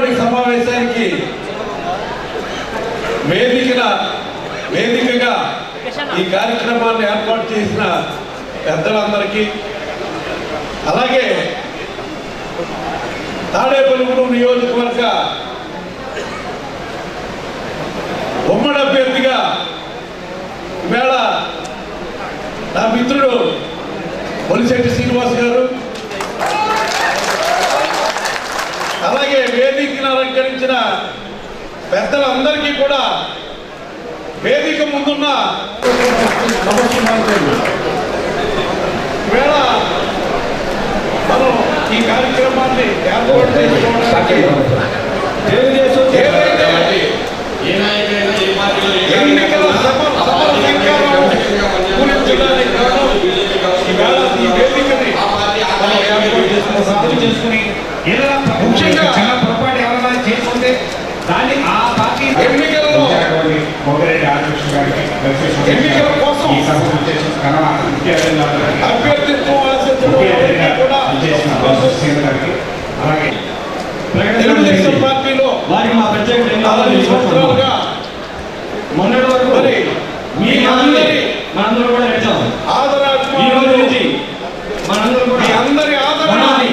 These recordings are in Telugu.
ఉమ్మడి సమావేశానికి వేదికన వేదికగా ఈ కార్యక్రమాన్ని ఏర్పాటు చేసిన పెద్దలందరికీ అలాగే తాడేపల్లిగూడెం నియోజకవర్గ ఉమ్మడి అభ్యర్థిగా ఈవేళ నా మిత్రుడు పొలిశెట్టి శ్రీనివాస్ గారు అలాగే వేదికను అలంకరించిన పెద్దలందరికీ కూడా వేదిక ముందున్న. ఈవేళ మనం ఈ కార్యక్రమాన్ని ఏర్పాటు చేసుకోవడానికి ఎన్నికల ఈ వేదికని మనం ఏర్పాటు. చేసుకుని ఏదైనా ముఖ్యంగా సీత గారికి అలాగే తెలుగుదేశం పార్టీలో వారికి మా ప్రత్యేక నలభై ధన్యవాదాలు సంవత్సరాలుగా మొన్నటి వరకు మరి మీ మీ అందరి అందరి మనందరూ కూడా నడిచాం ఈ రోజు ఆదరాభిమానులు నుంచి మనందరూ మీ కూడా అందరి ఆదరణ మనల్ని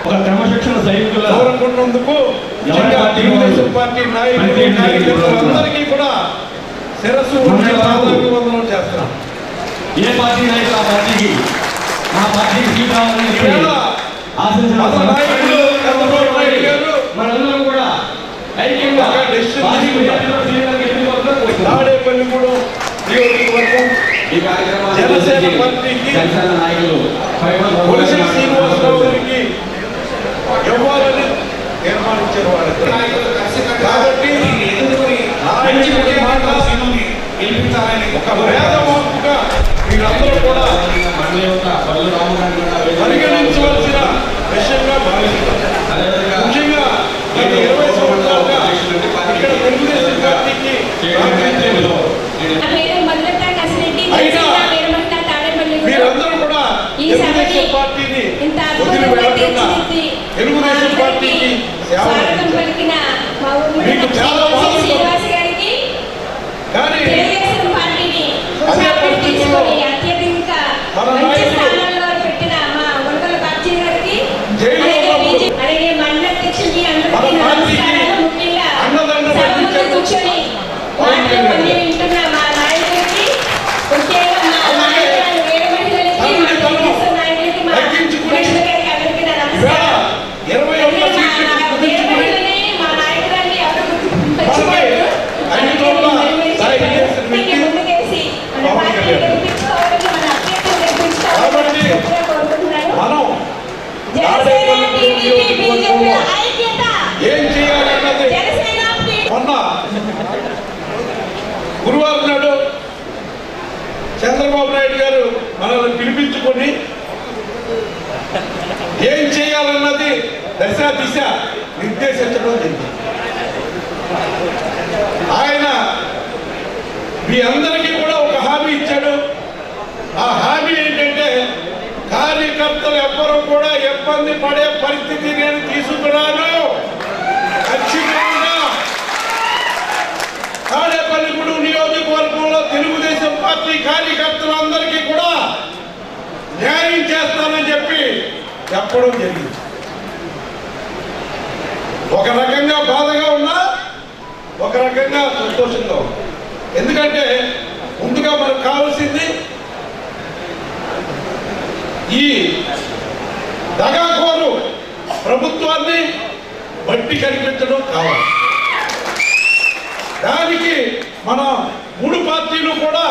ఒక క్రమశిక్షణ సైనికుల కోరుకున్నందుకు ముఖ్యంగా పార్టీ తెలుగుదేశం పార్టీ నాయకులు పనిచేయడానికి కార్యకర్తలందరికీ కూడా శిరస్సు ఉంచి పాదాభివందనం చేస్తున్నాం ఏ పార్టీ నాయకులు ఆ పార్టీకి మా పార్టీకి సీట్ రావాలని చెప్పి ఈవేళ ఆశించిన మన నాయకులు చంద్రబాబు నాయుడు గారు మనందరం కూడా ఐక్యంగా కోరుతున్నాం. తాడేపల్లిగూడెం నియోజకవర్గం ఈ జనసేన పార్టీకి నాయకులు పరిమళ కొలిసి శ్రీనివాసరావు గారికి ఇవ్వాలని తీర్మానించారు వాళ్ళిద్దరు. కాబట్టి ఒక వేదవాక్కుగా మీరందరూ కూడా పరిగణించవలసిన విషయంగా భావిస్తున్నారు ముఖ్యంగా గత ఇరవై సంవత్సరాలుగా ఇక్కడ తెలుగుదేశం పార్టీకి ప్రాతినిధ్యం నా పేరు మల్లెట్ట కసిరెడ్డి అయినా జనసేన వీరమహిళ తాడేపల్లి మీరందరూ కూడా ఈ తెలుగుదేశం సభని పార్టీని ఇంత వదిలి అద్భుతంగా వెళ్ళకుండా తీర్చిదిద్ది తెలుగుదేశం మా పార్టీకి అందరికీ సేవ స్వాగతం అందించారు. పలికిన మా ఉమ్మడి మీకు చాలా పక్షి బాధలు శ్రీనివాస్ గారికి కానీ తెలుగుదేశం పార్టీని అదే ఉత్సాహం పరిస్థితుల్లో తీసుకొని అత్యధిక మన మంచి నాయకుడు స్థానంలో పెట్టిన మా ఉండల బాబ్జీ గారికి జైల్లో అలాగే ఉన్నప్పుడు బీజేపీ అలాగే మండల అధ్యక్షుడికి మన అందరికీ పార్టీకి నమస్కారాలు ముఖ్యంగా అండదండ సభ ముందు పట్టించారు. కూర్చొని పవన్ మాటలు కళ్యాణ్ అన్ని గారు. వింటున్న మా నాయకుడికి ముఖ్యంగా మా అలాగే నాయకురాలు వేరే మహిళలకి మా తనని తను తెలుగుదేశం నాయకులకి మా తగ్గించుకుని లక్ష్మి గారికి అందరికీ నా ఇవాళ నమస్కారం ఇరవై ఒక్క అలాగే మా సీట్లు వేరే కుదించుకుని మహిళని మా నాయకురాల్ని ఎవరు మనపై ఐదు చోట్ల దాడి చేసిన వ్యక్తి ముందుకేసి మన పవన్ పార్టీని కళ్యాణ్. గెలిపించుకోవాలని మన అభ్యర్థులు గెలిపించుకోవాలని కాబట్టి గట్టిగా కోరుకుంటున్నాను మనం జనసేన తాడేపల్లి టీడీపీ బీజేపీ నియోజకవర్గంలో ఐక్యత ఏం చేయాలన్నది జనసేన టీడీపీ మొన్న గురువారం నాడు చంద్రబాబు నాయుడు గారు మనల్ని పిలిపించుకొని ఏం చేయాలన్నది దశ దిశ నిర్దేశించడం జరిగింది. ఆయన మీ అందరికీ కూడా ఒక హామీ ఇచ్చాడు. ఆ హామీ ఏంటంటే కార్యకర్తలు ఎవ్వరూ కూడా ఇబ్బంది పడే పరిస్థితి నేను తీసుకురాను ఖచ్చితంగా. తాడేపల్లి తెలుగుదేశం పార్టీ కార్యకర్తలందరికీ కూడా న్యాయం చేస్తానని చెప్పి చెప్పడం జరిగింది. ఒక రకంగా బాధగా ఉన్నా ఒక రకంగా సంతోషంగా ఉంది ఎందుకంటే ముందుగా మనకు కావాల్సింది ఈ దగాకోరు ప్రభుత్వాన్ని బట్టి కనిపించడం కావాలి. దానికి మనం మూడు పార్టీలు కూడా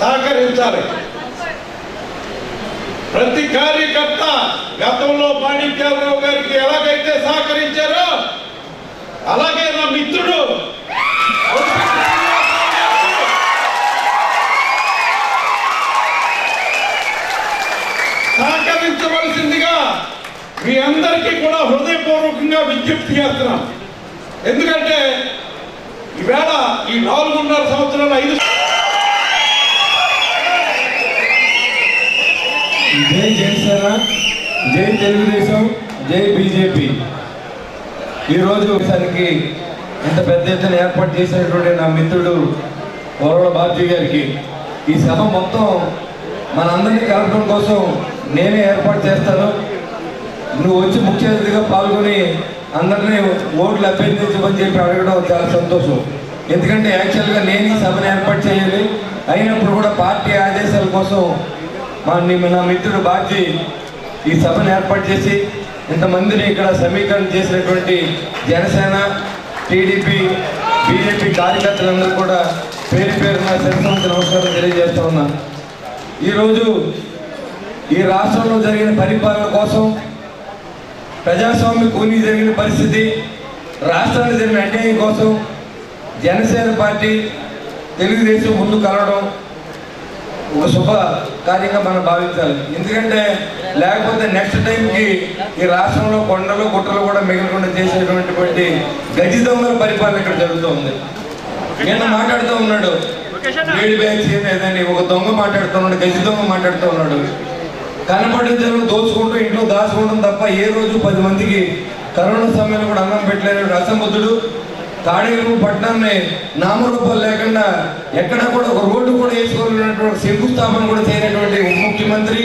సహకరించాలి. ప్రతి కార్యకర్త గతంలో పాణిత్యాలరావు గారికి ఎలాగైతే సహకరించారో అలాగే నా మిత్రుడు సహకరించవలసిందిగా మీ అందరికీ కూడా హృదయపూర్వకంగా విజ్ఞప్తి చేస్తున్నాం ఎందుకంటే ఈవేళ ఈ నాలుగున్నర సంవత్సరాలు ఐదు జై జనసేన జై తెలుగుదేశం జై బీజేపీ. ఈరోజు ఒకసారికి ఇంత పెద్ద ఎత్తున ఏర్పాటు చేసినటువంటి నా మిత్రుడు వరవల బాబ్జీ గారికి ఈ సభ మొత్తం మనందరినీ కలపడం కోసం నేనే ఏర్పాటు చేస్తాను. నువ్వు వచ్చి ముఖ్య అతిథిగా పాల్గొని అందరినీ ఓట్లు అభ్యర్థించమని చెప్పి అడగడం చాలా సంతోషం. ఎందుకంటే యాక్చువల్గా నేను ఈ సభను ఏర్పాటు చేయాలి. అయినప్పుడు కూడా పార్టీ ఆదేశాల కోసం మా నా మిత్రుడు బాజీ ఈ సభను ఏర్పాటు చేసి ఇంతమందిని ఇక్కడ సమీకరణ చేసినటువంటి జనసేన టీడీపీ బీజేపీ కార్యకర్తలందరూ కూడా పేరు పేరున శిరస్సు నమస్కారం తెలియజేస్తా ఉన్నా. ఈరోజు ఈ రాష్ట్రంలో జరిగిన పరిపాలన కోసం ప్రజాస్వామ్య కూలీ జరిగిన పరిస్థితి రాష్ట్రానికి జరిగిన అన్యాయం కోసం జనసేన పార్టీ తెలుగుదేశం ముందు కలవడం ఒక శుభ కార్యంగా మనం భావించాలి. ఎందుకంటే లేకపోతే నెక్స్ట్ టైంకి ఈ రాష్ట్రంలో కొండలు గుట్టలు కూడా మిగలకుండా చేసేటువంటి గజి దొంగల పరిపాలన ఇక్కడ జరుగుతూ ఉంది. నిన్న మాట్లాడుతూ ఉన్నాడు. లేడీ బ్యాగ్స్ ఏదని ఒక దొంగ మాట్లాడుతున్నాడు గజి దొంగ మాట్లాడుతూ ఉన్నాడు. కనపడిన దోచుకుంటూ ఇంట్లో దాచుకోవడం తప్ప ఏ రోజు పది మందికి కరోనా సమయంలో కూడా అన్నం పెట్టలేని అసంబుద్ధుడు. తాడేరు పట్టణాన్ని నామరూపాలు లేకుండా ఎక్కడ కూడా ఒక రోడ్డు కూడా వేసుకోలేనటువంటి శంకుస్థాపన కూడా చేయనటువంటి ఉప ముఖ్యమంత్రి.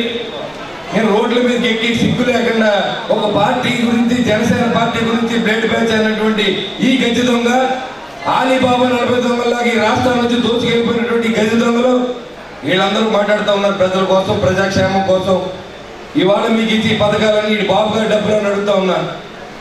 నేను రోడ్ల మీద ఎక్కి సిగ్గు లేకుండా ఒక పార్టీ గురించి జనసేన పార్టీ గురించి బ్లేడ్ బ్యాచ్ అయినటువంటి ఈ గజ్జి దొంగ ఆలీబాబా నలభై దొంగలాగా ఈ రాష్ట్రం నుంచి దోచుకెళ్ళిపోయినటువంటి ఈ గజ్జి దొంగలు వీళ్ళందరూ మాట్లాడుతూ ఉన్నారు ప్రజల కోసం ప్రజాక్షేమం కోసం. ఇవాళ మీకు ఇచ్చి ఈ పథకాలన్నీ ఈ బాబు గారు డబ్బులు అని అడుగుతా ఉన్నారు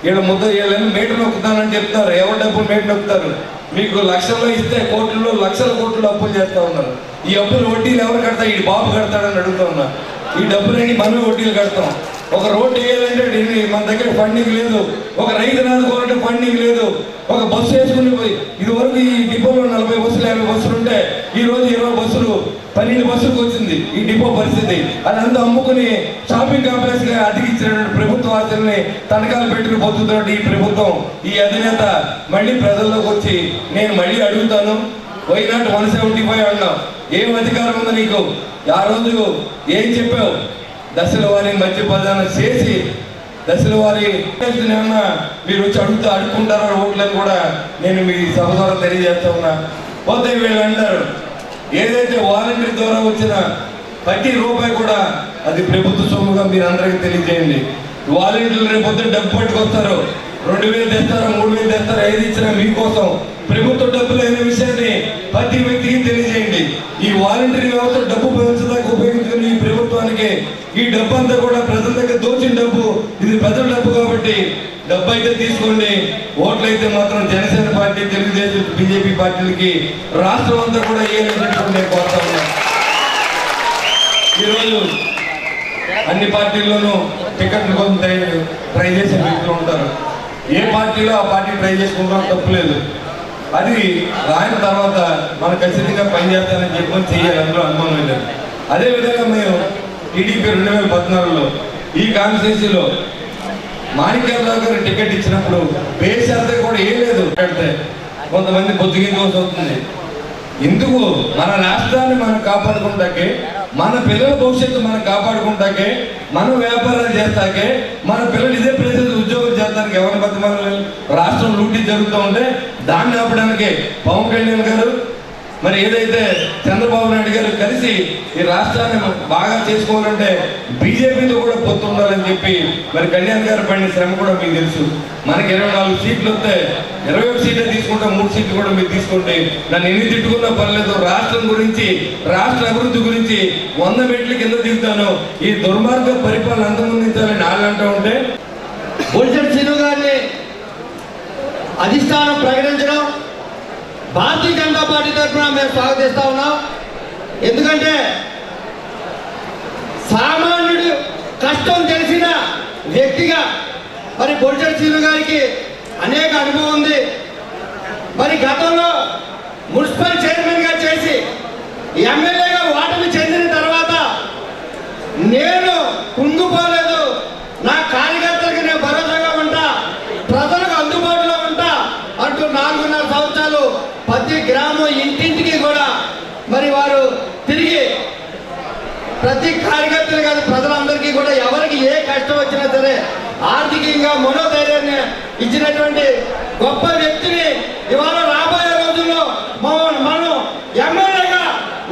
వీళ్ళ ముద్ద వీళ్ళని మేట నొక్కుతానని చెప్తారు ఎవరి డబ్బులు మేట నొక్కుతారు? మీకు లక్షల్లో ఇస్తే కోట్లలో లక్షల కోట్లు అప్పులు చేస్తా ఉన్నారు. ఈ అప్పులు వడ్డీలు ఎవరు కడతారు? ఈ బాబు కడతాడని అడుగుతా ఉన్నారు ఈ డబ్బులన్నీ మనమే వడ్డీలు కడతాం. ఒక రోడ్డు వేయాలంటే మన దగ్గర ఫండింగ్ లేదు. ఒక రైతు నాదుకోవాలంటే ఫండింగ్ లేదు. ఒక బస్సు వేసుకుని పోయి ఇది వరకు ఈ డిపోలో నలభై బస్సులు యాభై బస్సులు ఉంటే ఈ రోజు ఇరవై బస్సులు. పన్నెండు బస్సులకు వచ్చింది. ఈ డిపో పరిస్థితి. అదంతా అమ్ముకుని షాపింగ్ కాంప్లెక్స్గా అతికించినటువంటి ప్రభుత్వ ఆస్తుల్ని తనఖాలు పెట్టుకుని పొందుతున్నటువంటి ఈ ప్రభుత్వం ఈ అధినేత మళ్ళీ ప్రజల్లోకి వచ్చి నేను మళ్ళీ అడుగుతాను వైనాట్ వన్ సెవెంటీ ఫైవ్ అన్నావు? ఏం అధికారం ఉంది నీకు? ఆ రోజు ఏం చెప్పావు? దశల వారి మధ్య ప్రదానం చేసి దశల వారి ఏమన్నా మీరు వచ్చి అడుగుతూ అడుక్కుంటారో ఓట్లని కూడా నేను మీ సభ ద్వారా తెలియజేస్తా ఉన్నా. పోతే వీళ్ళు అంటారు ఏదైతే వాలంటీర్ ద్వారా వచ్చిన ప్రతి రూపాయి కూడా అది ప్రభుత్వ సొమ్ముగా మీరు అందరికీ తెలియజేయండి. వాలంటీర్లు రేపు పొద్దున్న డబ్బు పట్టుకొస్తారు. రెండు వేలు తెస్తారా మూడు వేలు తెస్తారా ఏది ఇచ్చినా మీకోసం. ప్రభుత్వ డబ్బులు అయిన విషయాన్ని ప్రతి వ్యక్తికి తెలియజేయండి. ఈ వాలంటరీ వ్యవస్థ డబ్బు పెంచడానికి ఉపయోగించుకుని ఈ ప్రభుత్వానికి ఈ డబ్బు అంతా కూడా ప్రజల దగ్గర దోచిన డబ్బు. ఇది ప్రజల డబ్బు కాబట్టి డబ్బు అయితే తీసుకోండి. ఓట్లు అయితే మాత్రం జనసేన పార్టీ తెలుగుదేశం బీజేపీ పార్టీలకి రాష్ట్రం అంతా కూడా ఏమైనటువంటి నేను కోరుతా ఉన్నాను ఈరోజు అన్ని పార్టీల్లోనూ టికెట్ల కోసం ట్రై- ట్రై చేసే వ్యక్తులు ఉంటారు. ఏ పార్టీలో ఆ పార్టీ ట్రై చేసుకుంటాం తప్పులేదు. అది రాయిన తర్వాత మనం ఖచ్చితంగా పనిచేస్తానని చెప్పని చేయాలి అందులో అనుమానం లేదు. అదేవిధంగా మేము టీడీపీ రెండు వేల పద్నాలుగులో ఈ కాన్స్టిట్యూన్సీలో మాణిక్యరావు గారు టికెట్ ఇచ్చినప్పుడు బేస్ అంతా కూడా ఏం లేదు. అంటే కొంతమంది బొద్దుగించవలసి అవుతుంది ఎందుకు? మన రాష్ట్రాన్ని మనం కాపాడుకుంటాకే మన పిల్లల భవిష్యత్తు మనం కాపాడుకుంటాకే మనం వ్యాపారాలు చేస్తాకే మన పిల్లలు ఇదే ప్రజలు ఉద్యోగం ఎవరిని బతిమాలి రాష్ట్రం లూటీ జరుగుతూ ఉంటే దాన్ని ఆపడానికి పవన్ కళ్యాణ్ గారు మరి ఏదైతే చంద్రబాబు నాయుడు గారు కలిసి ఈ రాష్ట్రాన్ని బాగా చేసుకోవాలంటే బీజేపీతో కూడా పొత్తు ఉండాలని చెప్పి మరి కళ్యాణ్ గారు పడిన శ్రమ కూడా మీకు తెలుసు. మనకి ఇరవై నాలుగు సీట్లు వస్తే ఇరవై ఒక సీట్లు తీసుకుంటే మూడు సీట్లు కూడా మీరు తీసుకోండి నన్ను ఎన్ని తిట్టుకున్నా పర్లేదు రాష్ట్రం గురించి రాష్ట్ర అభివృద్ధి గురించి వంద మెట్ల కింద దిగుతాను. ఈ దుర్మార్గ పరిపాలన అంతమందించాలని వాళ్ళు అంటూ ఉంటే బొల్సెట్ శ్రీను గారిని అధిష్టానం ప్రకటించడం భారతీయ జనతా పార్టీ తరఫున మేము స్వాగతిస్తా ఉన్నాం. ఎందుకంటే సామాన్యుడు కష్టం తెలిసిన వ్యక్తిగా మరి బొల్సెట్ శ్రీను గారికి అనేక అనుభవం ఉంది. మరి గతంలో మున్సిపల్ చైర్మన్గా చేసి ఎమ్మెల్యే ఓటమి చెందిన తర్వాత నేను కుంగిపోలేదు నా కార్యకర్తలకు నేను భరోసాగా ఉంటా ప్రజలకు అందుబాటులో ఉంటా అంటూ నాలుగున్నర సంవత్సరాలు ప్రతి గ్రామం ఇంటింటికి కూడా మరి వారు తిరిగి ప్రతి కార్యకర్తలు కాదు ప్రజలందరికీ కూడా ఎవరికి ఏ కష్టం వచ్చినా సరే ఆర్థికంగా మనోధైర్యాన్ని ఇచ్చినటువంటి గొప్ప వ్యక్తిని ఇవాళ రాబోయే రోజుల్లో మనం మనం ఎమ్మెల్యేగా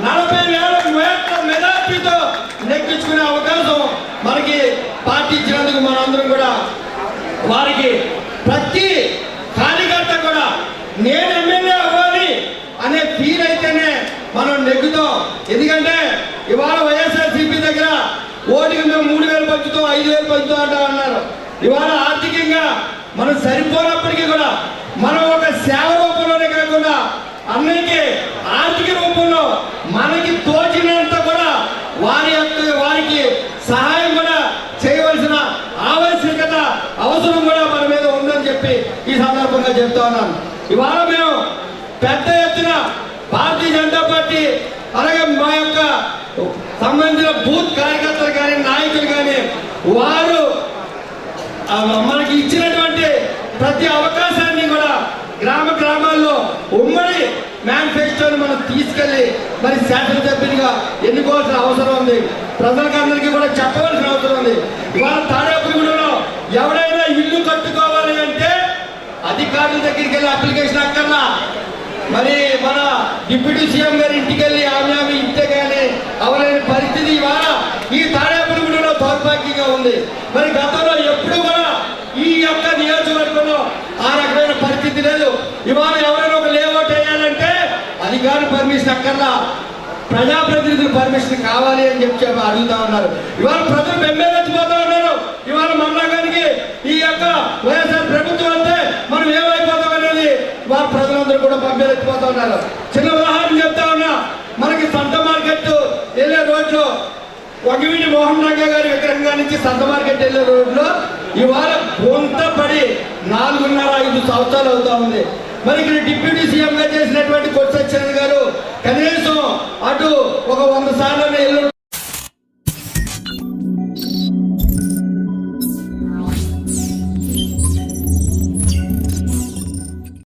నలభై వేల వేల మెజార్టీతో నెక్కించుకునే అవకాశం మనకి పార్టీ ఇచ్చినందుకు మనందరం కూడా వారికి ప్రతి కార్యకర్త కూడా నేను ఎమ్మెల్యే అవ్వాలి అనే ఫీల్ అయితేనే మనం నెగ్గుతాం. ఎందుకంటే ఇవాళ వైఎస్ఆర్సీపీ దగ్గర ఓటికి మేము మూడు వేలు పంచుతాం ఐదు వేలు పంచుతాం అంటా అన్నారు ఇవాళ ఆర్థికంగా మనం సరిపోనప్పటికీ కూడా మనం ఒక సేవ రూపంలోనే కాకుండా అన్నిటికీ ఆర్థిక రూపంలో మనకి తోచినంత కూడా వారి యొక్క వారికి సహాయం కూడా చేయవలసిన ఆవశ్యకత అవసరం కూడా మన మీద ఉందని చెప్పి ఈ సందర్భంగా చెప్తా ఉన్నాను. ఇవాళ మేము పెద్ద ఎత్తున భారతీయ జనతా పార్టీ అలాగే మా యొక్క సంబంధించిన బూత్ కార్యకర్తలు కానీ నాయకులు కానీ వారు మనకి ఇచ్చినటువంటి ప్రతి అవకాశాన్ని కూడా గ్రామ గ్రామాల్లో ఉమ్మడి మేనిఫెస్టోని మనం తీసుకెళ్ళి మరి శాసనసభ్యునిగా ఎన్నుకోవాల్సిన అవసరం ఉంది. ప్రజలకు అందరికీ కూడా చెప్పవలసిన అవసరం ఉంది. ఇవాళ తాడేపురిగూడలో ఎవరైనా ఇల్లు కట్టుకోవాలి అంటే అధికారుల దగ్గరికి వెళ్ళి అప్లికేషన్ అక్కర్లా. మరి మన డిప్యూటీ సీఎం గారి ఇంటికి వెళ్ళి ఆమె ఆమె ఇంటే కానీ అవలేని పరిస్థితి ఇవాళ ఈ తాడేపురిగూడలో దౌర్భాగ్యంగా ఉంది మరి గతంలో ఎప్పుడు కూడా ఈ యొక్క నియోజకవర్గంలో ఆ రకమైన పరిస్థితి లేదు. ఇవాళ ఎవరైనా ఒక లేఅవుట్ వేయాలంటే అధికారులు పర్మిషన్ అక్కర్లా. ప్రజాప్రతినిధులు పర్మిషన్ కావాలి అని చెప్పి చెప్పి అడుగుతా ఉన్నారు. ఇవాళ ప్రజలు బెంబేలెత్తిపోతా ఉన్నారు. ఇవాళ మరణానికి ఈ యొక్క వైఎస్ఆర్ ప్రభుత్వం అంటే మనం ఏమైపోతాం అనేది వారు ప్రజలందరూ కూడా బెంబేలెత్తిపోతా ఉన్నారు. చిన్న ఉదాహరణ చెప్తా ఉన్నా మనకి సంత మార్కెట్ వెళ్ళే రోడ్లు ఒకవీటి మోహన్ రంగా గారి విగ్రహంగా నుంచి సంత మార్కెట్ వెళ్ళే రోడ్లో ఇవాళ బొంత పడి నాలుగున్నర ఐదు సంవత్సరాలు అవుతా ఉంది. మరి ఇక్కడ డిప్యూటీ సీఎంగా చేసినటువంటి కొత్త గారు కనీసం అటు ఒక వంద సార్లు